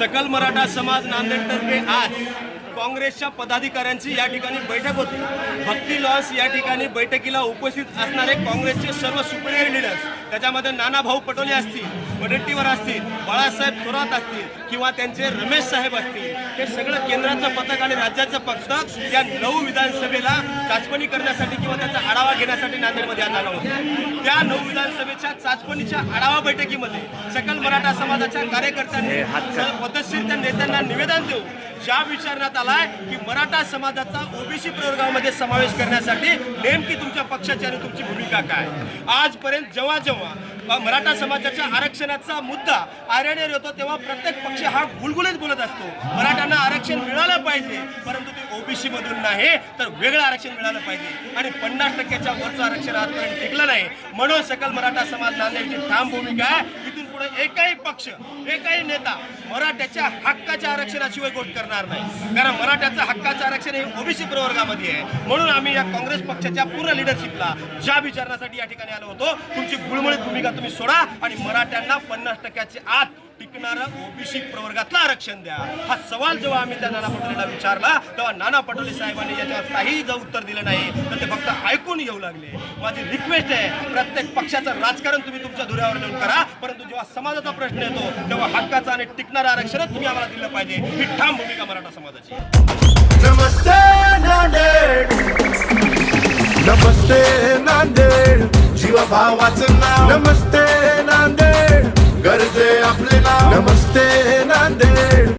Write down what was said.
सकल मराठा समाज नांदेडतर्फे आज काँग्रेसच्या पदाधिकाऱ्यांची या ठिकाणी बैठक होती. भक्ती लॉन्स या ठिकाणी बैठकीला उपस्थित असणारे काँग्रेसचे सर्व सुपरियर लिडर्स त्याच्यामध्ये नानाभाऊ पटोले असतील वडेट्टीवर असतील बाळासाहेब थोरात असतील किंवा त्यांचे रमेश साहेब असतील हे सगळं केंद्राचं पथक आणि राज्याचं पथक या नऊ विधानसभेला चाचपणी करण्यासाठी किंवा त्याचा आढावा घेण्यासाठी नांदेडमध्ये आज आलं होतं त्या नऊ विधानसभेच्या चाचपणीच्या आढावा बैठकीमध्ये सकल मराठा समाजाच्या कार्यकर्त्यांनी पद्धतशीर त्या नेत्यांना निवेदन देऊ ज्या विचारण्यात आलाय की मराठा समाजाचा ओबीसी प्रवर्गामध्ये समावेश करण्यासाठी नेमकी तुमच्या पक्षाची आणि तुमची भूमिका काय? आजपर्यंत जेव्हा जेव्हा मराठा समाजाच्या आरक्षणाचा मुद्दा आरण्यावर येतो तेव्हा प्रत्येक पक्ष हा गुलगुलीत बोलत असतो. मराठ्यांना आरक्षण मिळालं पाहिजे परंतु ते ओबीसी मधून नाही तर वेगळं आरक्षण मिळालं पाहिजे. आणि पन्नास टक्क्याच्या वरचं आरक्षण आजपर्यंत टिकलं नाही. म्हणून सकल मराठा समाज नांदेडची ठाम भूमिका आहे. पुढे एकही पक्ष एकही नेता मराठ्याच्या हक्काच्या आरक्षणाशिवाय गोष्ट करणार नाही. कारण मराठ्याचं हक्काचं आरक्षण हे ओबीसी प्रवर्गामध्ये आहे. म्हणून आम्ही या काँग्रेस पक्षाच्या पूर्ण लिडरशिपला ज्या विचारण्यासाठी या ठिकाणी आलो होतो. तुमची गुळमळीत भूमिका तुम्ही सोडा आणि मराठ्यांना पन्नास टक्क्याचे आत टिकणारं ओबीसी प्रवर्गातलं आरक्षण द्या. हा सवाल जेव्हा आम्ही त्या नाना पटोलेला विचारला तेव्हा नाना पटोले साहेबांनी याच्यावर काही जर उत्तर दिलं नाही. तर ते फक्त ऐकून येऊ लागले. माझी रिक्वेस्ट आहे प्रत्येक पक्षाचं राजकारण तुम्ही तुमच्या धुऱ्यावर नेऊन करा. परंतु जेव्हा समाजाचा प्रश्न येतो तेव्हा हक्काचं आणि टिकणारं आरक्षणच तुम्ही आम्हाला दिलं पाहिजे. ही ठाम भूमिका मराठा समाजाची. नमस्ते नांदेड. नमस्ते नांदेड. जीवभावाचं नमस्ते नाव. नमस्ते नांदेड.